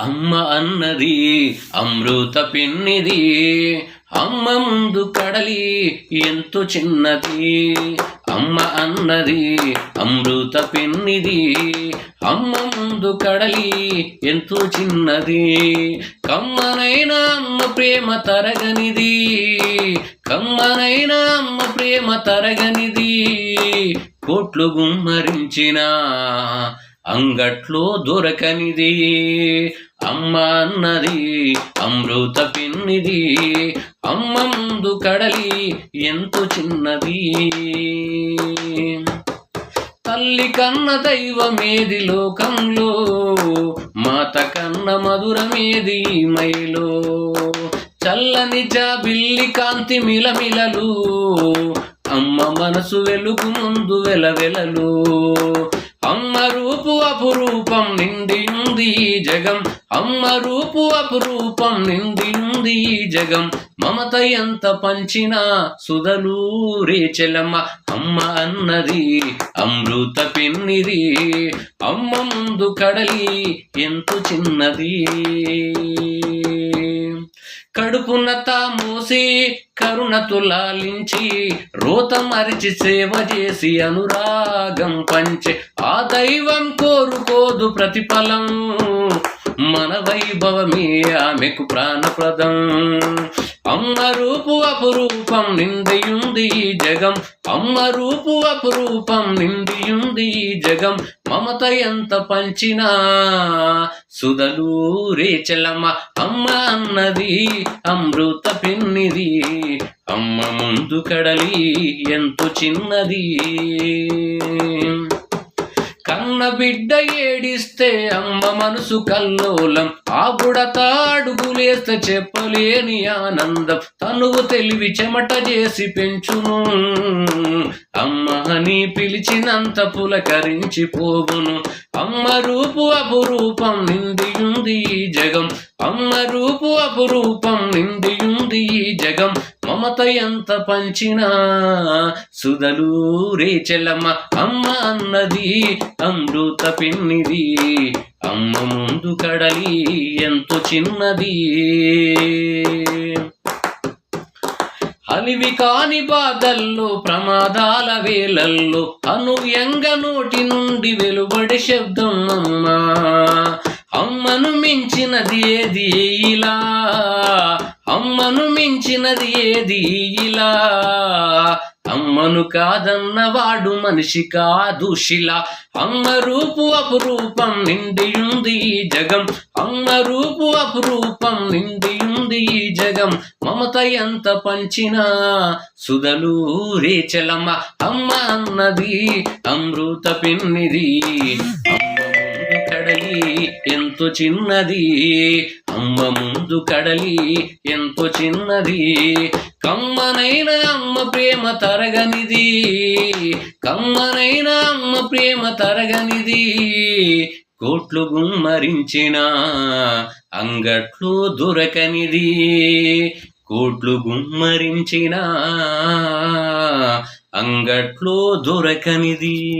అమ్మ అన్నది అమృత పిన్నిది అమ్మ ముందు కడలి ఎంతో చిన్నది. అమ్మ అన్నది అమృత పిన్నిది అమ్మ ముందు కడలి ఎంతో చిన్నది. కమ్మనైన అమ్మ ప్రేమ తరగనిది కమ్మనైన అమ్మ ప్రేమ తరగనిది. కోట్లు గుమ్మరించిన అంగట్లో దొరకనిది అమ్మ అన్నది అమృత పిన్నిది అమ్మ ముందు కడలి ఎంతో చిన్నది. తల్లి కన్న దైవమేది లోకంలో మాత కన్న మధురమేది మైలో. చల్లని జాబిల్లి కాంతి మిలమిలలు అమ్మ మనసు వెలుగు ముందు వెలవెలలు. అమ్మ రూపు అపురూపం నిండి జగం. అమ్మ రూపు అపురూపం నిండి జగం. మమత ఎంత పంచినా సుధలు రేచెలమ్మ అమ్మ అన్నది అమృత పిన్నిది. అమ్మ ముందు కడలి ఎంత చిన్నది. కడుపున మోసి కరుణ తులాలించి రోత మరిచి సేవ చేసి అనురాగం పంచే ఆ దైవం కోరుకోదు ప్రతిఫలం. మన వైభవమే ఆమెకు ప్రాణప్రదం. అపురూపం నిండియుంది జగం. అమ్మ రూపు అపురూపం నిండియుంది జగం. మమత ఎంత పంచినా సుధలు రేచలమ్మ అమ్మ అన్నది అమృత పిన్నిది. అమ్మ ముందు కడలి ఎంతో చిన్నది. కన్న బిడ్డ ఏడిస్తే అమ్మ మనసు కల్లోలం. ఆ బుడత అడుగులేస్తే చెప్పలేని ఆనందం. తనువు తెలివి చెమట చేసి పెంచును. అమ్మ అని పిలిచినంత పులకరించిపోవును అమ్మ రూపు అపురూపం నిందియుంది ఈ జగం. అమ్మ రూపు అపురూపం నిందియుంది ఈ జగం. మమత ఎంత పంచినా సుధలు రేచెలమ్మ అమ్మ అన్నది అమృత పిన్నిది. అమ్మ ముందు కడలి ఎంతో చిన్నది. అలివి కాని బాధల్లో ప్రమాదాల వేలల్లో అనుయంగ నోటి నుండి వెలువడే శబ్దం అమ్మా. అమ్మను మించినది ఏది? ఇలా అమ్మను మించినది ఏది ఇలా? అమ్మను కాదన్నవాడు మనిషి కాదు శిల. అమ్మ రూపు అపురూపం నిండియుంది జగం. అమ్మ రూపు అపురూపం నిండియుంది జగం. మమత ఎంత పంచినా సుధలు రేచలమ్మ. అమ్మ అన్నది అమృత పిన్నిది. అమ్మ కడలి ఎంతో చిన్నది. అమ్మ ముందు కడలి ఎంతో చిన్నది. కమ్మనైన అమ్మ ప్రేమ తరగనిది. కమ్మనైన అమ్మ ప్రేమ తరగనిది. కోట్లు గుమ్మరించిన అంగట్లు దొరకనిది. కోట్లు గుమ్మరించిన అంగట్లో దొరకనిది.